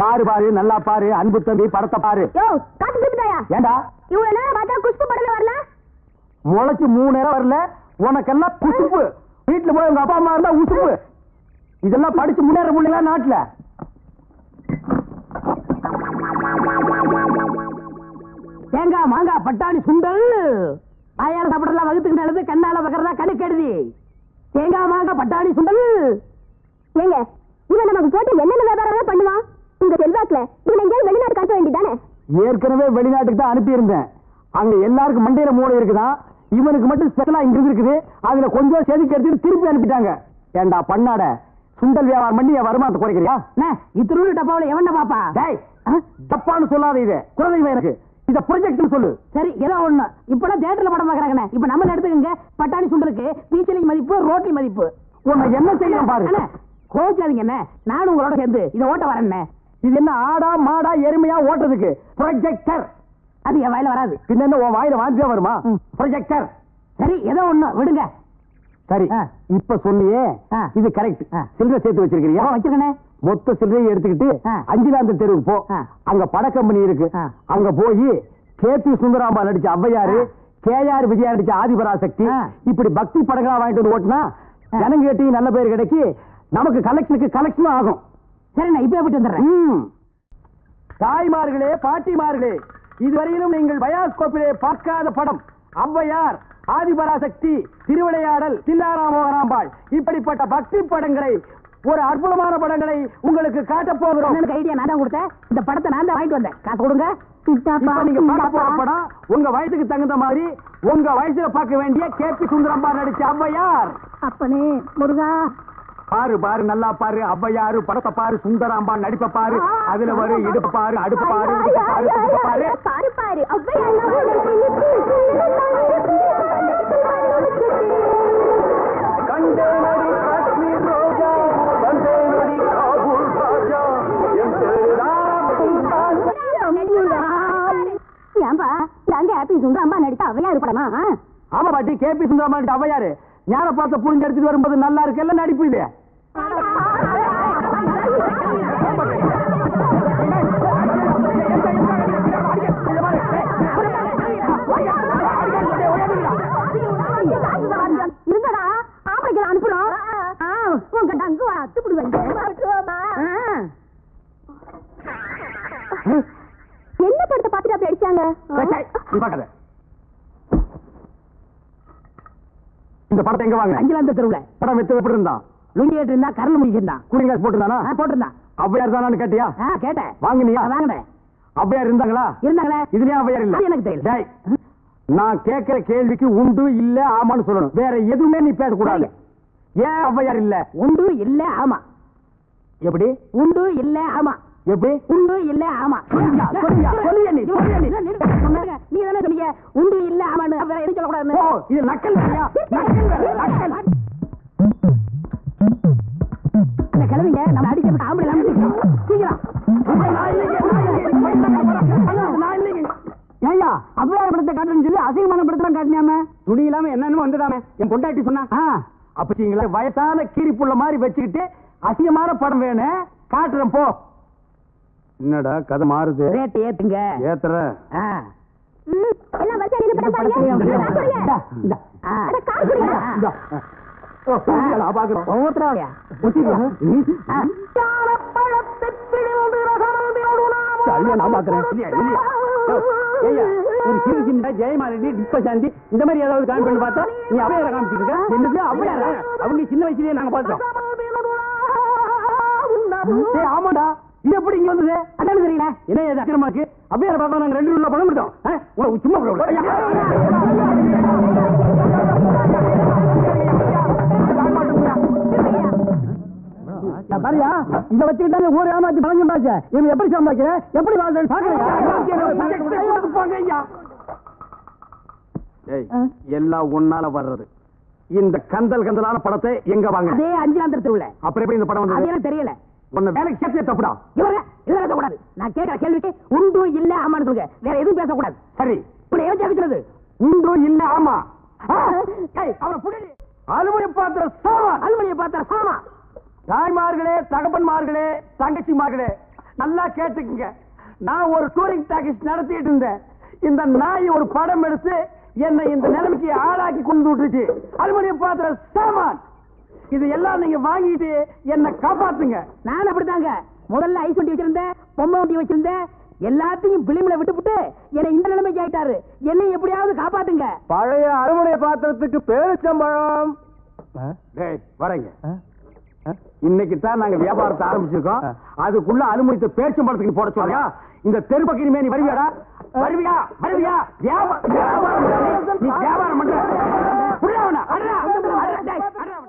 பாரு பாரு நல்லா பாரு அன்பு தம்பி படத்தை பாரு. ஏண்டா? இவ்வளவு நேரம் பார்த்தா குஷ்பு படமே வரல? முளைச்சு மூணு நேரம் வரல. உனக்கெல்லாம் குசுப்பு வீட்டுல போய் உங்க அப்பா அம்மா இருந்தா உசுப்பு இதெல்லாம் படிச்சு முன்னேற முடியல நாட்டுல. தேங்காய் மாங்காய் பட்டாணி சுண்டல். வாயால சாப்பிடலாம் வகுத்துக்கு நல்லது கண்ணால பக்கறதா கண்ணு கெடுதி தேங்காய் மாங்காய் பட்டாணி சுண்டல். ஏங்க இவன் நமக்கு போட்டு என்னென்ன வியாபாரம் பண்ணுவான்? உங்க செல்வாக்குல இவன் எங்கேயாவது வெளிநாட்டு காட்ட வேண்டியதானே ஏற்கனவே வெளிநாட்டுக்கு தான் அனுப்பியிருந்தேன். அங்க எல்லாருக்கும் மண்டையில மூளை இருக்குதான் இவனுக்கு மட்டும் ஸ்பெஷலா இங்க இருக்குது. அதுல கொஞ்சம் செதுக்கி எடுத்துட்டு திருப்பி அனுப்பிட்டாங்க. ஏண்டா பண்ணாட? சுண்டல் வியாபாரம் பண்ணி என் வருமானத்தை குறைக்கிறியா? இத்திரு டப்பாவில எவன்டா பாப்பா? டேய் தப்பான்னு சொல்லாத இது. குழந்தைங்க எனக்கு. இத ப்ரொஜெக்ட்னு சொல்லு. சரி ஏதோ ஒண்ணு. இப்பெல்லாம் தியேட்டர்ல படம் பாக்குறாங்கண்ணே இப்ப நம்மள எடுத்துக்கங்க. பட்டாணி சுண்டலுக்கு பீச்சலிங் மதிப்பு ரோட்டி மதிப்பு. உன்னை என்ன செய்யணும் பாரு. கோச்சாதீங்க நானும் உங்களோட சேர்ந்து இத ஓட்ட வரேன் இது என்ன ஆடா மாடா எருமையா ஓட்டுறதுக்கு? ப்ரொஜெக்டர் அது என் வாயில வராது. பின்ன என்ன உன் வாயில வாந்தியா வருமா? ப்ரொஜெக்டர் சரி ஏதோ ஒண்ணு விடுங்க. சரி இப்ப சொன்னியே இது கரெக்ட் சில்லறை சேர்த்து வச்சிருக்கிறியா? வச்சிருக்கனே. மொத்த சில்லறையை எடுத்துக்கிட்டு அஞ்சிலாந்த தெருவுக்கு போ. அங்க பட கம்பெனி இருக்கு. அங்க போய் கே பி சுந்தராம்பா நடிச்ச ஔவையாரு கே ஆர் விஜயா நடிச்ச ஆதிபராசக்தி இப்படி பக்தி படங்களா வாங்கிட்டு வந்து ஓட்டுனா ஜனங்க கேட்டி நல்ல பேர் கிடைக்கி நமக்கு கலெக்ஷனுக்கு கலெக்ஷனும் ஆகும். சரி நான் இப்ப போயிட்டு வந்துடுறேன். தாய்மார்களே பாட்டிமார்களே இதுவரையிலும் நீங்கள் பயாஸ்கோப்பிலே பார்க்காத படம். ஔவையார் ஆதிபராசக்தி திருவிளையாடல் தில்லாராமோகராம்பாள் இப்படிப்பட்ட பக்தி படங்களை ஒரு அற்புதமான படங்களை உங்களுக்கு காட்டப் போகிறோம். எனக்கு ஐடியா நான் தான் கொடுத்தேன். இந்த படத்தை நான் தான் வாங்கிட்டு வந்தேன். காசு கொடுங்க. நீங்க பார்க்க போற படம் உங்க வயசுக்கு தகுந்த மாதிரி உங்க வயசுல பார்க்க வேண்டிய கே பி சுந்தரம்பா நடிச்ச ஔவையார். அப்பனே முருகா. பாரு பாரு நல்லா பாரு ஔவையாரு படத்தை பாரு சுந்தராம்பா நடிப்ப பாரு அதுல வரும் இடுப்பு பாரு அடுப்பு பாரு பாரு பாரு பாரு ஏன்பா நாங்க ஹாப்பி சுந்தரம்பா நடித்த அவையாரு படமா ஆமா பாட்டி கே பி சுந்தரமா நடிச்ச ஔவையாரு ஞான பார்த்த புரிஞ்சு எடுத்துட்டு வரும்போது நல்லா இருக்கு எல்லாம் நடிப்பு இது என்ன படத்தை பார்த்துட்டு அப்படி அடிச்சாங்க. இந்த படத்தை எங்க வாங்க அஞ்சலாந்த தெருவுல படம் வெத்து எப்படி இருந்தான் கேட்டு இருந்தா கரல் முடிச்சிருந்தான் கூலிங் கிளாஸ் போட்டுருந்தானா போட்டிருந்தான் ஔவையார் தானான்னு கேட்டியா? ஆ, கேட்டேன். வாங்கினியா? வாங்கினேன். ஔவையார் இருந்தாங்களா? இருந்தாங்களே. இதுலயே ஔவையார் இல்ல. எனக்கு தெரியல. நான் கேட்கிற கேள்விக்கு உண்டு இல்ல ஆமான்னு சொல்லணும். வேற எதுவுமே நீ பேசக்கூடாது. ஏன் ஔவையார் இல்ல? உண்டு இல்ல ஆமா. எப்படி? உண்டு இல்ல ஆமா. எப்படி? உண்டு இல்ல ஆமா. நீ, தானே சொன்னீங்க உண்டு இல்ல ஆமான்னு. சொல்லக்கூடாதுன்னு. ஓ இது நக்கல். கிழவிங்க. நம்ம அடிக்கப்பட்ட ஆம்பளை சீக்கிரம். ஏய்யா அவ்வையார் படத்தை காட்டுறேன்னு சொல்லி அசிங்கமான படத்தை காட்டினாம துணி இல்லாம என்னன்னு வந்துடாம என் பொண்டாட்டி சொன்னா அப்பீங்களா வயசான கீரி புள்ள மாதிரி வச்சுக்கிட்டு அசிங்கமான படம் வேணும் காட்டுறேன் போ. என்னடா கதை மாறுது? ரேட் ஏத்துங்க. ஏத்துற எல்லாம் வரிசையா கொடுங்க. ஒவ்வொருத்தராவையா ஆ. ஜெயமாலினி டிப்பசாந்தி இந்த மாதிரி ஏதாவது காமி பண்ணி பார்த்தா நீ அவையார காமிச்சிட்டு இருக்க? என்னது அவையார? அவங்க சின்ன வயசுலயே நாங்க பார்த்தோம். ஏய், ஆமாடா. இது எப்படி இங்க வந்தது? அதான் தெரியல. என்ன இது அக்கிரமாக்கு அவையார பார்த்தா நாங்க ரெண்டு உள்ள பணம் எடுத்தோம் ஆ? உனக்கு சும்மா பாரியா இத வச்சுக்கிட்டாங்க ஊர் ஏமாத்தி பணம் சம்பாதிச்ச இவன் எப்படி சம்பாதிக்கிற? எப்படி வாழ்றது பாக்குறீங்க எல்லாம் ஒன்னால வர்றது. இந்த கந்தல் கந்தலான படத்தை எங்க வாங்க அதே அஞ்சலாந்த தெருவுல அப்புறம் எப்படி இந்த படம் எனக்கு தெரியல. உன்னை வேலைக்கு சேர்த்தே தப்புடா இவங்க இதெல்லாம் பேசக்கூடாது. நான் கேட்கிற கேள்விக்கு உண்டு இல்ல ஆமான்னு சொல்லுங்க. வேற எதுவும் பேசக்கூடாது. சரி. இப்படி எவன் ஜெபிக்கிறது உண்டு இல்ல ஆமா. அவனை புடிடி. அலுமினிய பாத்திர சாமான். அலுமணியை பார்த்தா சாமா தாய்மார்களே தகப்பன்மார்களே தங்கச்சிமார்களே நல்லா கேட்டுக்குங்க. நான் ஒரு டூரிங் டாக்கிஸ் நடத்திட்டு இருந்தேன். இந்த நாய் ஒரு படம் எடுத்து என்னை இந்த நிலைமைக்கு ஆளாக்கி கொண்டு விட்டுருச்சு அலுமினியம் பாத்திர சாமான். இது எல்லாம் நீங்க வாங்கிட்டு என்ன காப்பாத்துங்க. நான் அப்படித்தாங்க முதல்ல ஐஸ் வண்டி வச்சிருந்தேன் பொம்மை வண்டி வச்சிருந்தேன். எல்லாத்தையும் பிளிமில விட்டுப்புட்டு என்னை இந்த நிலைமைக்கு ஆயிட்டாரு. என்னை எப்படியாவது காப்பாத்துங்க. பழைய அலுமினிய பாத்திரத்துக்கு பேரிச்சம்பழம். டேய் வரேங்க. இன்னைக்கு தான் நாங்க வியாபாரத்தை ஆரம்பிச்சிருக்கோம். அதுக்குள்ள அலுமினியத்தை பேரிச்சம்பழத்துக்கு போட சொல்றியா? இந்த தெரு பக்கம் நீ வருவியாடா? வருவியா? வருவியா? வியாபாரம் வியாபாரம் பண்ற.